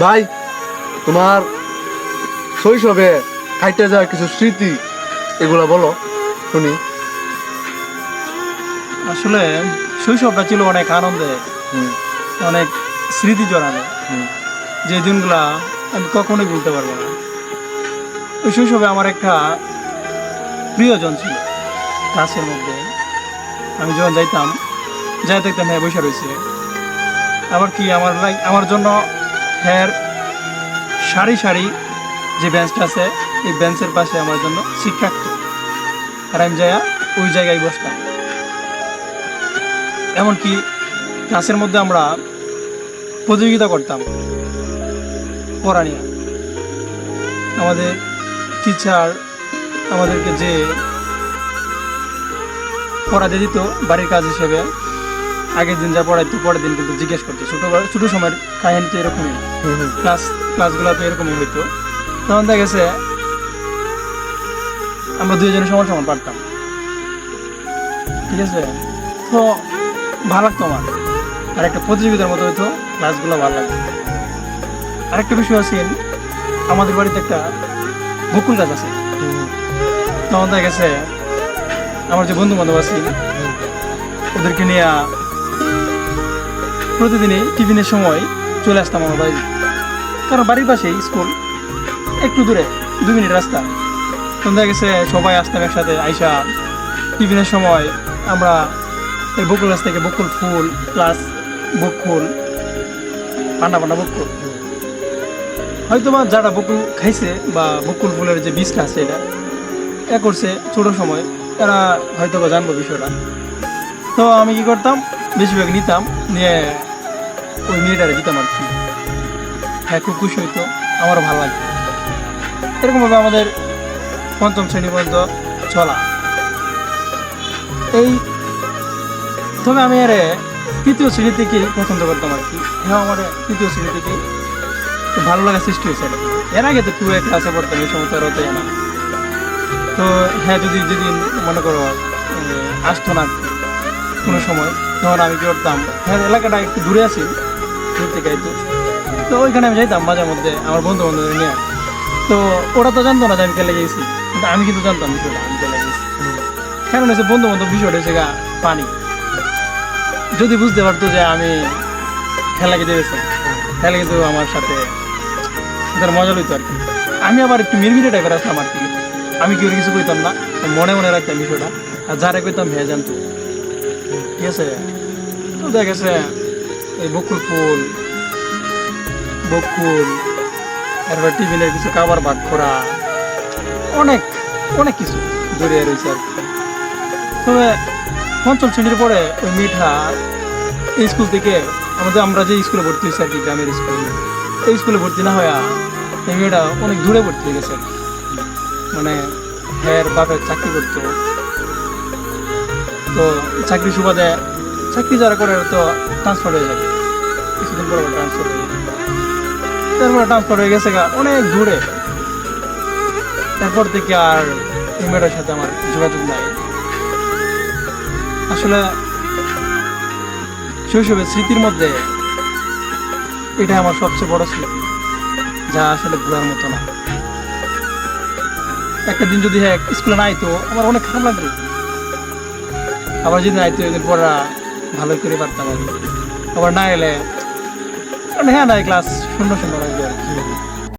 ভাই তোমার শৈশবে খাইতে যাওয়া কিছু স্মৃতি এগুলো বলো শুনি। আসলে শৈশবটা ছিল অনেক আনন্দে হুম, অনেক স্মৃতি জড়ানো। যে দিনগুলা আমি কখনোই ভুলতে পারব না। ওই শৈশবে আমার একটা প্রিয়জন ছিল ক্লাসের মধ্যে। আমি যখন যাইতাম যাই দেখতাম হ্যাঁ বসে রয়েছে। আবার কি আমার লাইক আমার জন্য হ্যার সারি সারি যে বেঞ্চটা আছে, এই বেঞ্চের পাশে আমার জন্য সিট রাখতো আর আমি যাইয়া ওই জায়গায় বসতাম এমনকি ক্লাসের মধ্যে আমরা প্রতিযোগিতা করতাম। পড়া নিয়ে। আমাদের টিচার আমাদেরকে যে পড়া দিয়ে দিত, বাড়ির কাজ হিসেবে আগের দিন যা পড়াইতো পরের দিন কিন্তু জিজ্ঞেস করতো। ছোটো ছোটো সময়ের কাহিনী তো এরকমই। ক্লাস ক্লাসগুলো তো এরকমই হইতো। তখন দেখা গেছে আমরা দুইজনে সমান সমান পারতাম। ঠিক আছে? তো ভালো লাগতো আমার। আর একটা প্রতিযোগিতার মতো হইতো ক্লাসগুলো ভালো লাগতো। আরেকটা বিষয় আছে আমাদের বাড়িতে একটা বকুল গাছ আছে। তখন দেখা গেছে আমার যে বন্ধু বান্ধব আছে ওদেরকে নিয়ে প্রতিদিনই টিফিনের সময় চলে আসতাম আমার বাড়ি। কারণ বাড়ির পাশেই স্কুল, একটু দূরে দু মিনিট রাস্তা। দেখা গেছে সবাই আসতাম একসাথে, আইসা টিফিনের সময় আমরা এই বকুল গাছ থেকে বকুল ফুল প্লাস বকুল পান্না পান্না বকুল। হয়তো বা যারা বকুল খাইছে বা বকুল ফুলের যে বীজটা আছে এটা এ করছে ছোট সময়, এরা হয়তো বা জানব বিষয়টা। তো আমি কি করতাম, বেশিরভাগ নিতাম, নিয়ে ওই মেয়েটারে দিতাম আর কি হ্যাঁ খুব খুশি হইতো। আমার ভালো লাগতো এরকমভাবে আমাদের পঞ্চম শ্রেণি পর্যন্ত চলা। এই তবে আমি আরে তৃতীয় শ্রেণি থেকেই পছন্দ করতাম আর কি। হ্যাঁ আমার তৃতীয় শ্রেণি খুব ভালো লাগা সৃষ্টি হয়েছে এর আগে তো টু এ ক্লাসে পড়তাম এই সময় তো আর না। তো হ্যাঁ যদি যেদিন মনে করো আসতো না কোনো সময়, তখন আমি কি করতাম? হ্যাঁ এলাকাটা একটু দূরে আছি। থেকে একটু তো ওইখানে আমি যাইতাম মাঝে মধ্যে আমার বন্ধু বান্ধবদের নিয়ে। তো ওরা তো জানতো না যে আমি খেলে গেছি। কিন্তু আমি কিন্তু জানতাম বিষয়টা আমি খেলে গেছি। কারণ হচ্ছে বন্ধু বান্ধব বিষয়টা হচ্ছে গা পানি যদি বুঝতে পারতো যে আমি খেলা খেতে গেছি তাহলে কিন্তু আমার সাথে তার মজা লইতো আর কি। আমি আবার একটু মিরমিরে টাইপের আসলাম আর কি। আমি কেউ কিছু কইতাম না মনে মনে রাখতাম বিষয়টা। আর যারা কইতাম হ্যাঁ জানতো। ঠিক আছে? তো দেখা গেছে এই বকুল ফুল, বকুল, তারপর টিফিনের কিছু খাবার ভাগ করা, অনেক অনেক কিছু জড়িয়ে রয়েছে আর তবে পঞ্চম শ্রেণির পরে ওই মিঠা এই স্কুল থেকে আমাদের, আমরা যে স্কুলে ভর্তি হয়েছি আর কি, গ্রামের স্কুলে, এই স্কুলে ভর্তি না হয়ে এই মেয়েটা অনেক দূরে ভর্তি হয়ে গেছে মানে হ্যার বাপের চাকরি করতো। তো চাকরি সুবাদে চাকরি যারা করে তো ট্রান্সফার হয়ে যাবে। কিছুদিন পরে ট্রান্সফার হয়ে যাবে। তারপরে ট্রান্সফার হয়ে গেছে গা, অনেক দূরে। তারপর থেকে আর মেয়েটার সাথে আমার যোগাযোগ নাই। আসলে শৈশবের স্মৃতির মধ্যে এটা আমার সবচেয়ে বড় স্মৃতি, যা আসলে ভুলার মতো না। একটা দিন যদি হ্যাঁ স্কুলে না আইতো, আমার অনেক খারাপ লাগতো আবার যদি আইতো, এদিন পড়া ভালো করে পারতাম। আবার না এলে হ্যাঁ না ক্লাস শূন্য শূন্য লাগবে আর কি